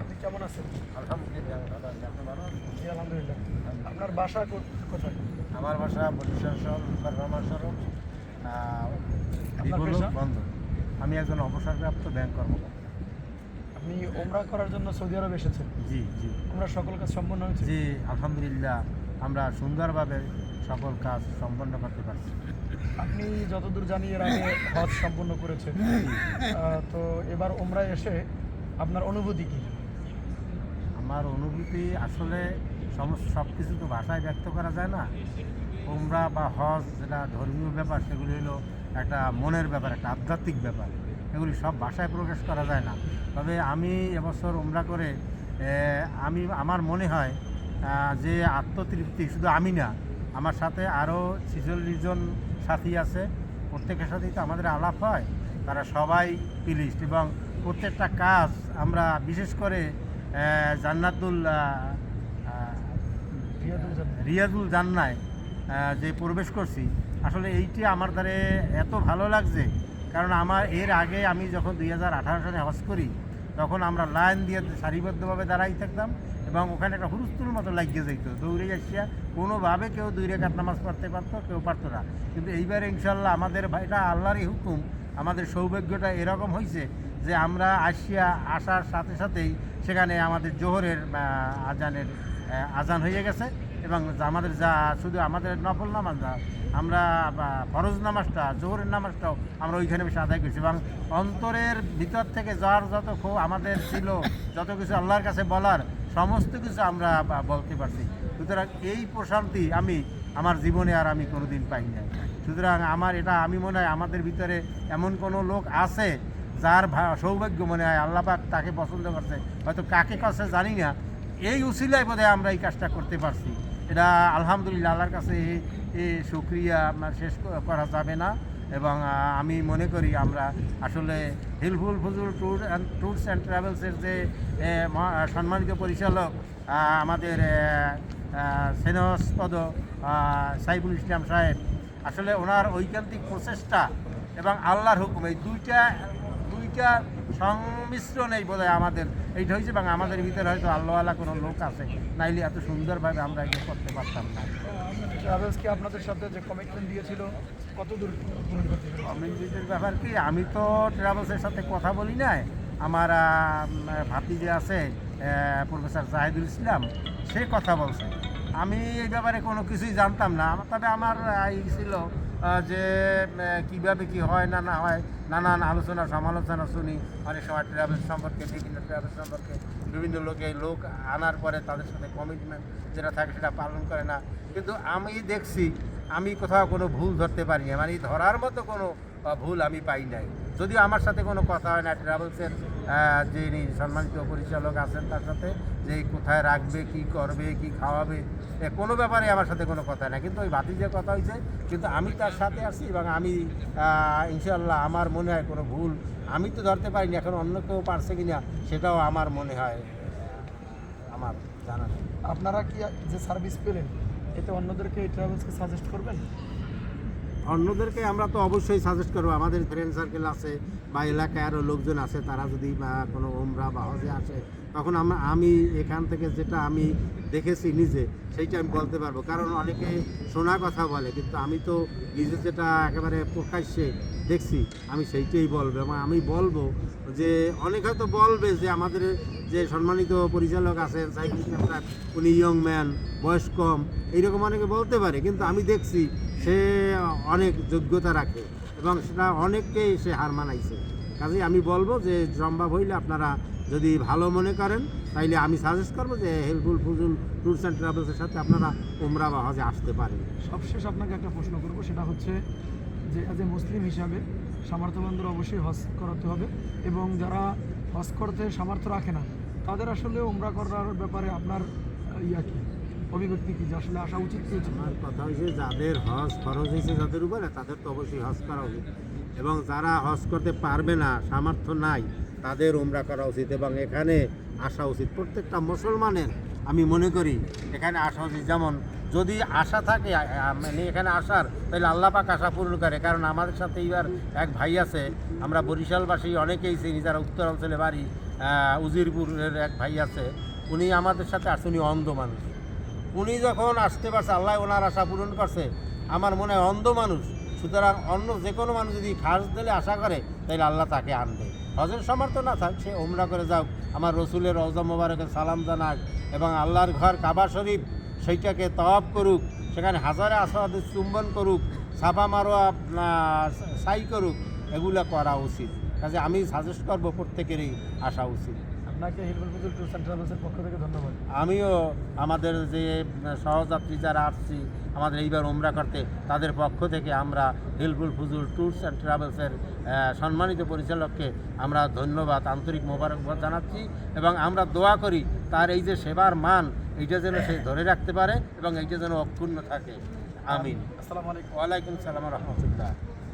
আপনি কেমন আছেন আপনার বাসা কোথায় আমার বাসা বরিশাল শহর রহমান সড়ক আপনার পেশা? বন্ধ আমি একজন অবসরপ্রাপ্ত ব্যাংক কর্মকর্তা আপনি ওমরা করার জন্য সৌদি আরব এসেছেন জি জি আমরা সকল কাজ সম্পন্ন হয়েছে জি আলহামদুলিল্লাহ আমরা সুন্দরভাবে সকল কাজ সম্পন্ন করতে পারছি। আপনি যতদূর জানি এর আগে হজ সম্পন্ন করেছেন। তো এবার ওমরায় এসে আপনার অনুভূতি কি? আমার অনুভূতি আসলে সমস্ত সব কিছু তো ভাষায় ব্যক্ত করা যায় না। ওমরা বা হজ যেটা ধর্মীয় ব্যাপার, সেগুলি হলো একটা মনের ব্যাপার, একটা আধ্যাত্মিক ব্যাপার। এগুলি সব ভাষায় প্রকাশ করা যায় না। তবে আমি এবছর ওমরা করে আমি, আমার মনে হয় যে আত্মতৃপ্তি শুধু আমি না আমার সাথে আরও ছিচল্লিশ জন সাথী আছে। প্রত্যেকের সাথেই তো আমাদের আলাপ হয়। তারা সবাই পিলিস্ট এবং প্রত্যেকটা কাজ আমরা বিশেষ করে জান্নাতুল রিয়াজুল জান্নায় যে প্রবেশ করছি, আসলে এইটি আমার দ্বারে এত ভালো লাগছে। কারণ আমার এর আগে আমি যখন দুই হাজার আঠারো সালে হজ করি তখন আমরা লাইন দিয়ে সারিবদ্ধভাবে দাঁড়াই থাকতাম এবং ওখানে একটা হুরুস্তুর মতো লাগিয়ে যেত। দৌড়ে আসিয়া কোনোভাবে কেউ দুই রেখাত নামাজ পড়তে পারতো, কেউ পারতো না। কিন্তু এইবার ইনশাল্লাহ আমাদের ভাইটা আল্লাহরই হুকুম। আমাদের সৌভাগ্যটা এরকম হয়েছে যে আমরা আসিয়া আসার সাথে সাথেই সেখানে আমাদের জোহরের আজানের আজান হয়ে গেছে এবং আমাদের যা, শুধু আমাদের নফল নামাজ না আমরা ফরজ নামাজটা, জোহরের নামাজটাও আমরা ওইখানে বেশি আদায় করছি। এবং অন্তরের ভিতর থেকে যার যত ক্ষোভ আমাদের ছিল, যত কিছু আল্লাহর কাছে বলার, সমস্ত কিছু আমরা বলতে পারছি। সুতরাং এই প্রশান্তি আমি আমার জীবনে আর আমি কোনোদিন পাই নাই সুতরাং আমার এটা, আমি মনে হয় আমাদের ভিতরে এমন কোনো লোক আছে, যার সৌভাগ্য মনে হয় আল্লাপাক তাকে পছন্দ করছে। হয়তো কাকে কাছে জানি না। এই উসিলায় বোধহয় আমরা এই কাজটা করতে পারছি। এটা আলহামদুলিল্লাহ, আল্লাহর কাছে সুক্রিয়া শেষ করা যাবে না এবং আমি মনে করি আমরা আসলে Hilful Fuzul tour and tours and ট্রাভেলসের যে সম্মানিত পরিচালক আমাদের সেনস্পদ সাইফুল ইসলাম সাহেব, আসলে ওনার ঐকান্তিক প্রচেষ্টা এবং আল্লাহর হুকুম, এই দুইটা দুইটা সংমিশ্রণেই বোধ হয় আমাদের। এইটা হয়েছে এবং আমাদের ভিতরে হয়তো আল্লাহওয়ালা কোনো লোক আছে। নাইলে এত সুন্দরভাবে আমরা এটা করতে পারতাম না। আপনাদের সাথে যে কমিটমেন্ট দিয়েছিল কত দূর ব্যাপার কি আমি তো ট্রাভেলসের সাথে কথা বলি নাই। আমার ভাতি যে আছে প্রফেসর জাহিদুল ইসলাম সে কথা বলছে। আমি এই ব্যাপারে কোনো কিছুই জানতাম না। তবে আমার ই ছিল যে কীভাবে কি হয়, না না হয়, নানান আলোচনা, সমালোচনা শুনি। অনেক সময় ট্রাভেল সম্পর্কে, বিভিন্ন ট্রাভেল সম্পর্কে বিভিন্ন লোকে লোক আনার পরে তাদের সাথে কমিটমেন্ট যেটা থাকে সেটা পালন করে না। কিন্তু আমি দেখছি, আমি কোথাও কোনো ভুল ধরতে পারি না। মানে ধরার মতো কোনো ভুল আমি পাই নাই। যদিও আমার সাথে কোনো কথা হয় না ট্রাভেলসের যিনি সম্মানিত পরিচালক আছেন তার সাথে যে কোথায় রাখবে, কি করবে, কি খাওয়াবে কোনো ব্যাপারে আমার সাথে কোনো কথা না কিন্তু ওই ভাতিজের কথা হয়েছে কিন্তু আমি তার সাথে আছি এবং আমি ইনশাল্লাহ আমার মনে হয় কোনো ভুল আমি তো ধরতে পারিনি, এখন অন্য কেউ পারছে কি না সেটাও আমার মনে হয়, আমার জানা আপনারা কি যে সার্ভিস পেলেন, এতে অন্যদেরকে এই ট্রাভেলসকে সাজেস্ট করবেন? অন্যদেরকে আমরা তো অবশ্যই সাজেস্ট করব। আমাদের ফ্রেন্ড সার্কেল আছে বা এলাকায় আরও লোকজন আছে, তারা যদি বা কোনো ওমরা বা হজে আসে, তখন আমরা, আমি এখান থেকে যেটা আমি দেখেছি নিজে, সেইটা আমি বলতে পারব। কারণ অনেকে শোনা কথা বলে, কিন্তু আমি তো নিজে যেটা একেবারে প্রকাশ্যে দেখছি, আমি সেইটাই বলব। এবং আমি বলব যে, অনেক হয়তো বলবে যে, আমাদের যে সম্মানিত পরিচালক আছেন ইসলাম উনি ইয়ং ম্যান বয়স কম, এইরকম অনেকে বলতে পারে, কিন্তু আমি দেখছি সে অনেক যোগ্যতা রাখে এবং সেটা অনেককেই সে হার মানাইছে। কাজেই আমি বলব যে সম্ভব হইলে আপনারা যদি ভালো মনে করেন, তাইলে আমি সাজেস্ট করব যে হেল্পফুল ফুজুল ট্যুরস অ্যান্ড ট্রাভেলসের সাথে আপনারা উমরা বা হজে আসতে পারেন। সবশেষ আপনাকে একটা প্রশ্ন করব, সেটা হচ্ছে যে অ্যাজ এ মুসলিম হিসাবে সামর্থ্যবানদের অবশ্যই হজ করাতে হবে এবং যারা হজ করতে সামর্থ্য রাখে না, তাদের আসলে উমরা করার ব্যাপারে আপনার ইয়া কি? অভিব্যক্তি কি আসলে আসা উচিত আমার কথা হয়েছে যাদের হজ খরচ হয়েছে যাদের উপরে, তাদের তো অবশ্যই হজ করা উচিত। এবং যারা হজ করতে পারবে না, সামর্থ্য নাই, তাদের উমরা করা উচিত। এবং এখানে আসা উচিত। প্রত্যেকটা মুসলমানের, আমি মনে করি, এখানে আসা উচিত। যেমন, যদি আশা থাকে মানে এখানে আসার, তাহলে আল্লাহ পাক আশা পূরণ করে। কারণ আমাদের সাথে এইবার এক ভাই আছে, আমরা বরিশালবাসী অনেকেই চিনি, যারা উত্তরাঞ্চলে বাড়ি উজিরপুরের এক ভাই আছে। উনি আমাদের সাথে আসছে উনি অন্ধ মানুষ। উনি যখন আসতে পারছে, আল্লাহ ওনার আশা পূরণ করছে, আমার মনে হয় অন্ধ মানুষ, সুতরাং অন্য যে কোনো মানুষ যদি খাস দিলে আশা করে তাহলে আল্লাহ তাকে আনবে। হজের সামর্থ্য না থাক, সে ওমরা করে যাও আমার রসুলের রওজা মোবারকের সালাম জানাক এবং আল্লাহর ঘর কাবা শরীফ সেইটাকে তওয়াব করুক, সেখানে হাজারে আসাদের চুম্বন করুক সাফা মারোয়া সাই করুক, এগুলো করা উচিত। কাজে আমি সাজেস্ট করব প্রত্যেকেরই আসা উচিত। আপনাকে হিলবুল অ্যান্ড পক্ষ থেকে ধন্যবাদ। আমিও আমাদের যে সহযাত্রী যারা আসছি আমাদের এইবার ওমরা করতে তাদের পক্ষ থেকে আমরা হিলফুল ফুজুল ট্যুরস অ্যান্ড ট্রাভেলসের সম্মানিত পরিচালককে আমরা ধন্যবাদ আন্তরিক মোবারকবাদ জানাচ্ছি এবং আমরা দোয়া করি তার এই যে সেবার মান এইটা যেন সে ধরে রাখতে পারে এবং এইটা যেন অক্ষুণ্ণ থাকে। আমিন। আসসালামু আলাইকুম। ওয়ালাইকুম সালাম রহমতুল্লাহ।